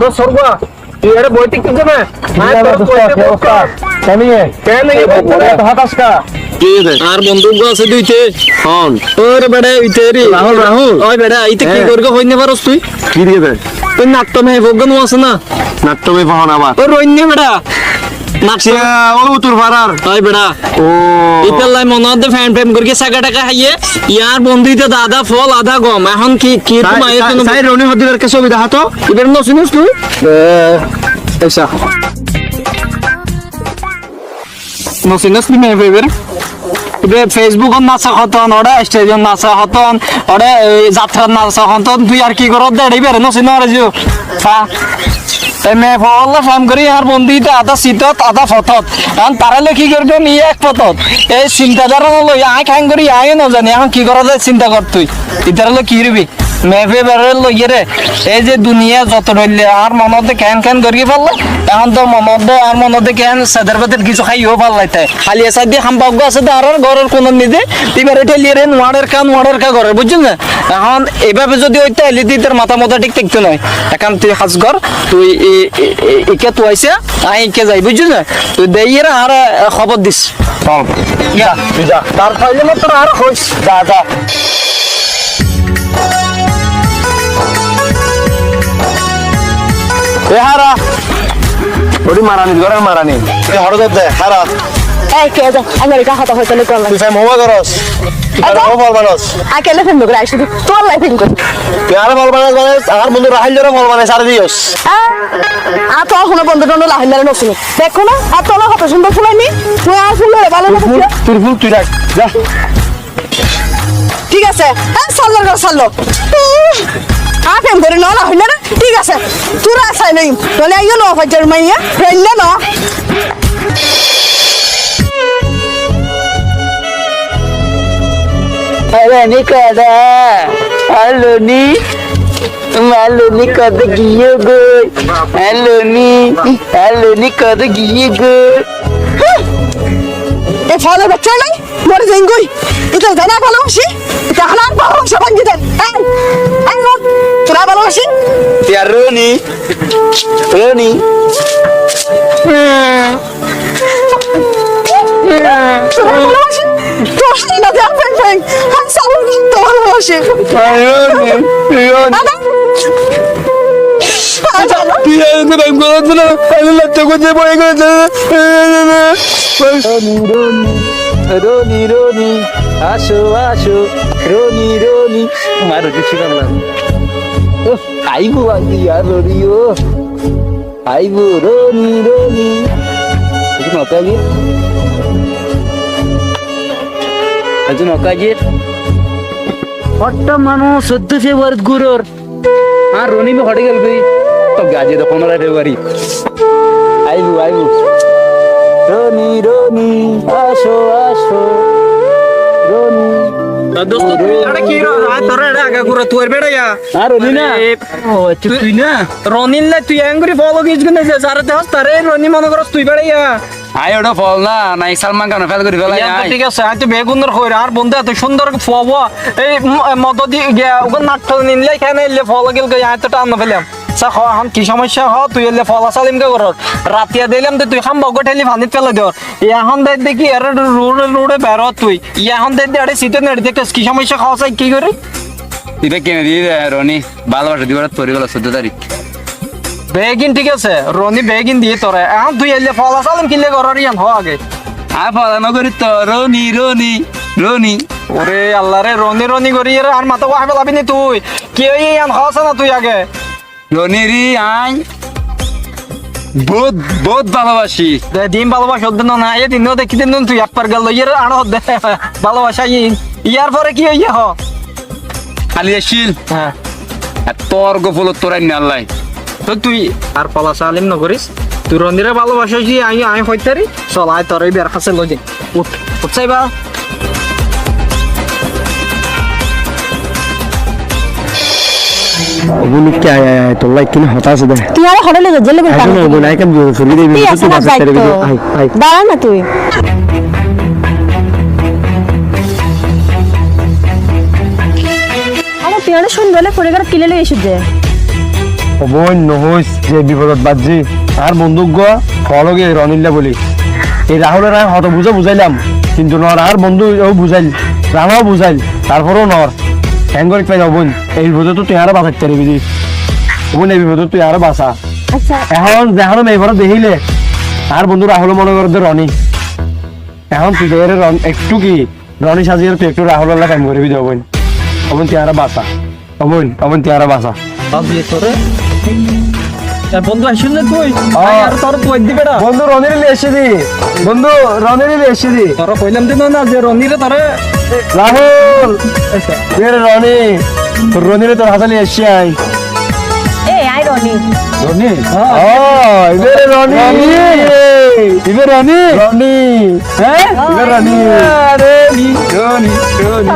তোর সরবা। তুই এটা বই টিকতে না কেন এই বইতে আর বন্ধু আছে দুইতে হন। ওরে বেড়া উইতে রে। রাহুল, রাহুল। ওই বেড়া ইতে কি হ্যাঁ। করগে হইনে পারস তুই? কি দিয়ে দে তুই নাট্য মে ভগন আছে না? নাট্যমে পাহন আবার। ওই রইনে বেড়া। বেড়া। দাদা ফল আধা গম। এখন কি কি ছবি দেখা এবার তুই পয়সা। নছিনিস তুই মে এবার ফেসবুকত নাচা হতন ওরে স্টেডিয়াম নাচা হতন ওরে যাত্রা নাচা হতন। তুই আর কি করত দে এবার নছিন ওরে জিও মে ফল ফাম করি আধা কি নি এক এই আয় খাং করি আয় ন এখন কি করা যায় চিন্তা কর তুই। ইতারালে কি রবি মেভে বেড়ে লইয়ে রে। এই যে দুনিয়া যত রইলে আর মনতে কেন কেন করি পারল এখন তো মনতে আর মনতে কেন সাদের বাদের কিছু খাইও পারলাইতে খালি এসাই দিয়ে সম্পর্ক আছে তো আর ঘরের কোনো নিদে এবারে ঠেলিয়ে রে নোয়ারের কা নোয়ারের কা ঘরে বুঝছেন না? এখন এভাবে যদি ওইটা এলি তুই তোর মাথা মাথা ঠিক থাকতে নয় এখন তুই হাজ ঘর তুই একে তুই আইসে আই একে যাই বুঝছিস না? তুই দেই রে আর খবর দিস। যা। তার ফাইলে মাত্র আর হইস যা যা। হারা। ওটি মারানি ঘরের মারানি। এ হরদত দে হারা। এই কে যা আমেরিকা হতা হইতে লে করলাম তুই মোবা করস। তুই ফাই মোবা ফল বানস। আই কেলে ফেন করে আইছি তোর লাই ফেন কর তুই আর ফল বানাস বানাস। আর বন্ধু রাহিল ধরে ফল বানাস আর দিওস আ তো কোনো বন্ধু টন্ধু লাহিন লারে নসুনি দেখো না আর তোর কত সুন্দর ফুলাইনি তুই আর ফুল রে ভালো না ফুল তুই ফুল তুই রাখ। যা। ঠিক আছে। হ্যাঁ সাল্লো গো সাল্লো। আ ফেন করে না না ঠিক আছে তোরা আসাই নাই বলে আইও না ফাজার মাইয়া ফ্রেন্ড না। আরে নি কাদা হ্যালো নি হ্যালো নি কদ গিয়ে গো। হ্যালো নি হ্যালো নি কদ গিয়ে গো। এ ফলে বাচ্চা নাই মরে যাই গই এটা জানা ভালোবাসি এটা হালাল ভালোবাসা ভাঙ্গি দেন এই এই তোরা ভালোবাসি আচ্ছা রনি রনি রনি রনি আসো আসো। রনি রনি মারো কিছু করলাম আইবো আজি আর রনি ও। আইবো রনি রনি কিছু নকাজি আজ নকাজি হট্টা মানুষ সদ্য ফেব্রুয়ারি গুরোর আর রনি মে হটে গেল তুই তো গাজে তো পনেরো ফেব্রুয়ারি আইবু আইবু। রনি রনি আসো আসো। রনি না? আচ্ছা তুই এঙ্গুরি ফলো গিজ গুনে যে সারে দেহস তারে রনি মনে করস তুই বেড়া ইয়া আই ওটা ফল না নাই সালমান খান ফেল করে ফেলাই ঠিক আছে আমি তো বেগুনের হইরে আর বন্ধু এত সুন্দর ফব এই মদ দি গিয়া ওগন নাট্য নিলে কেন ফল গেল আমি তো টান ফেলাম। সা হ এখন কি সমস্যা? হ তুই এলে ফলা সালিম কে করত রাতিয়া দিলাম তো তুই খাম বগো ঠেলি ফানিত ফেলে দিও এখন দেখ দেখি এর রোডে রোডে বের তুই। এখন দেখ দে আরে সিটে নেড়ে দেখ কি সমস্যা খাওয়া চাই কি করে এটা কেন দিয়ে দে রনি ভালোবাসা দিবার গেল চোদ্দ তারিখ বেগিন ঠিক আছে রনি বেগিন দিয়ে তোরে এখন তুই এলে ফলা সালিম কিনলে করার ইয়ান হ আগে। আর ফল নগরী তো রনি রনি রনি ওরে আল্লাহ রে রনি রনি করি আর মাথা ওয়াহ পেলাবি নি তুই? কি ইয়ান হস না তুই আগে। রনি রি আই। বহুত বহুত ভালোবাসি। দিন ভালোবাসা হদ্দ না এ দিনও দেখি দিন তুই একবার গেল ইয়ের আড় হদ্দে ভালোবাসা ইয়ার পরে কি হইয়া হ? খালি আসিল। হ্যাঁ। আর তোর গোপল তোরাই নাল্লাই তো তুই আর পলা সালিম নকরিস? তুই রনিরে ভালোবাসা আমি আমি হইতারি? চল আয় তোর এই বের কাছে লই দিন উঠ উঠছাই Bunu কি কিনে হতাশ দে তুই আর হড়ে লেগে জেলে আই কাম দেবি তুই বাস আই আই দাঁড়া না তুই পরে গেলে কিলে এসে যে বিপদত বাজছি আর বন্দুক গো ফলগে রনিল্লা বলি। এই রাহুলের আমি হত বুঝে বুঝাইলাম কিন্তু নর আর বন্ধু বুঝাইল রামাও বুঝাইল তারপরেও নর হ্যাঙ্গর পাই যাব এই বিপদে তো তুই আরও বাঁচাতে পারবি দি বোন এই বিপদে তুই আরও বাঁচা। এখন দেখানো মেয়ে এইবার দেখিলে আর বন্ধু রাহুল মনে করে যে রনি এখন তুই একটু কি? রনি সাজিয়ে তুই একটু রাহুল আল্লাহ কাম করবি দেবো বোন। অবন তুই আরও বাঁচা। অবন অবন তুই আরও বাঁচা। বন্ধু আসিল না তুই? আর তোর কই দিবে না বন্ধু রনির এসে দি। বন্ধু রনির এসে দি। তোর কইলাম দিন না যে রনিরে তোরে রাহুল! এর রনি। তোর রনিরে তোর হাতালি এসে আই এ আই রনি। রনি? ও এবারে রনি। এবারে রনি? রনি। হ্যাঁ? এবারে রনি। আরে নি রনি রনি।